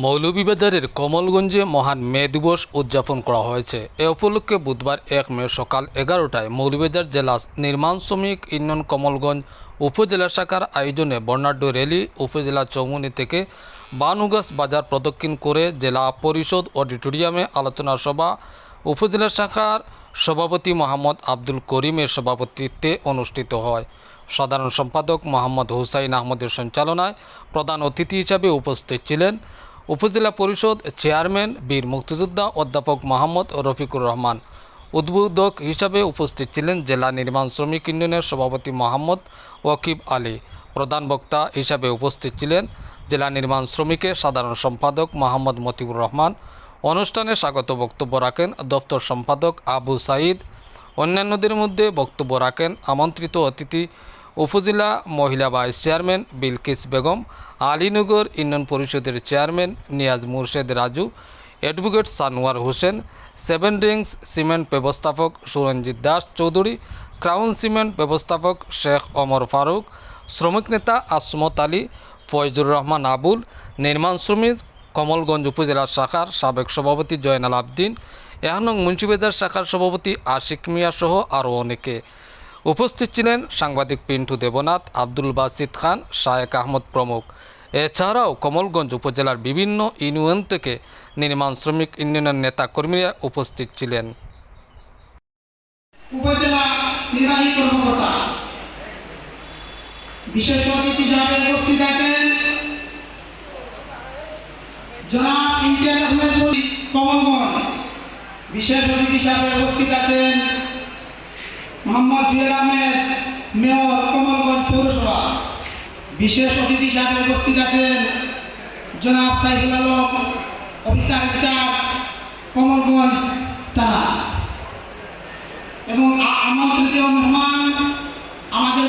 মৌলভীবাজারের কমলগঞ্জে মহান মে দিবস উদযাপন করা হয়েছে। এ উপলক্ষে বুধবার এক মে সকাল এগারোটায় মৌলভীবাজার জেলা নির্মাণ শ্রমিক ইউনিয়ন কমলগঞ্জ উপজেলা শাখার আয়োজনে বর্ণাঢ্য র্যালি উপজেলা চৌমুনি থেকে বানুগাস বাজার প্রদক্ষিণ করে জেলা পরিষদ অডিটোরিয়ামে আলোচনা সভা, উপজেলা শাখার সভাপতি মোহাম্মদ আব্দুল করিমের সভাপতিত্বে অনুষ্ঠিত হয়। সাধারণ সম্পাদক মোহাম্মদ হুসাইন আহমদের সঞ্চালনায় প্রধান অতিথি হিসাবে উপস্থিত ছিলেন উপজেলা পরিষদ চেয়ারম্যান বীর মুক্তিযোদ্ধা অধ্যাপক মোহাম্মদ রফিকুর রহমান। উদ্বোধক হিসাবে উপস্থিত ছিলেন জেলা নির্মাণ শ্রমিক ইউনিয়নের সভাপতি মোহাম্মদ ওয়াকিব আলী। প্রধান বক্তা হিসাবে উপস্থিত ছিলেন জেলা নির্মাণ শ্রমিকের সাধারণ সম্পাদক মোহাম্মদ মতিউর রহমান। অনুষ্ঠানে স্বাগত বক্তব্য রাখেন দপ্তর সম্পাদক আবু সাইদ অন্যান্যদের মধ্যে বক্তব্য রাখেন আমন্ত্রিত অতিথি উপজেলা মহিলা vice chairman Bilkis Begum, Alinagar union পরিষদের chairman Niaz Murshed Raju, advocate Sanowar Hossain, seven rings cement ব্যবস্থাপক সুরঞ্জিত দাস চৌধুরী, ক্রাউন সিমেন্ট ব্যবস্থাপক শেখ অমর ফারুক, শ্রমিক নেতা আসমত আলী, ফয়জুর রহমান আবুল, নির্মাণ শ্রমিক কমলগঞ্জ উপজেলা শাখার সাবেক সভাপতি জয়নাল আবদিন, এহানং মুন্সিবাজার শাখার সভাপতি আশিক মিয়া সহ আরও অনেকে। উপস্থিত ছিলেন সাংবাদিক পিন্টু দেবনাথ, আব্দুল বাসিদ খান শায়েক আহমদ প্রমুখ। এছাড়াও কমলগঞ্জ উপজেলার বিভিন্ন ইউনিয়ন থেকে নির্মাণ শ্রমিক ইউনিয়নের নেতাকর্মীরা উপস্থিত ছিলেন। উপজেলা নির্বাহী কর্মকর্তা, বিশেষ অতিথি হিসাবে উপস্থিত আছেন জনাব ইমতিয়াজ আহমেদ কমলগঞ্জ। বিশেষ অতিথি হিসাবে উপস্থিত আছেন মোহাম্মদ জুয়েল আহমেদ, মেয়র কমলগঞ্জ পৌরসভা। বিশেষ অতিথি হিসাবে উপস্থিত আছেন জনাব Saiful Alam, officer in charge, Kamalganj thana. এবং আমন্ত্রিত মেহমান আমাদের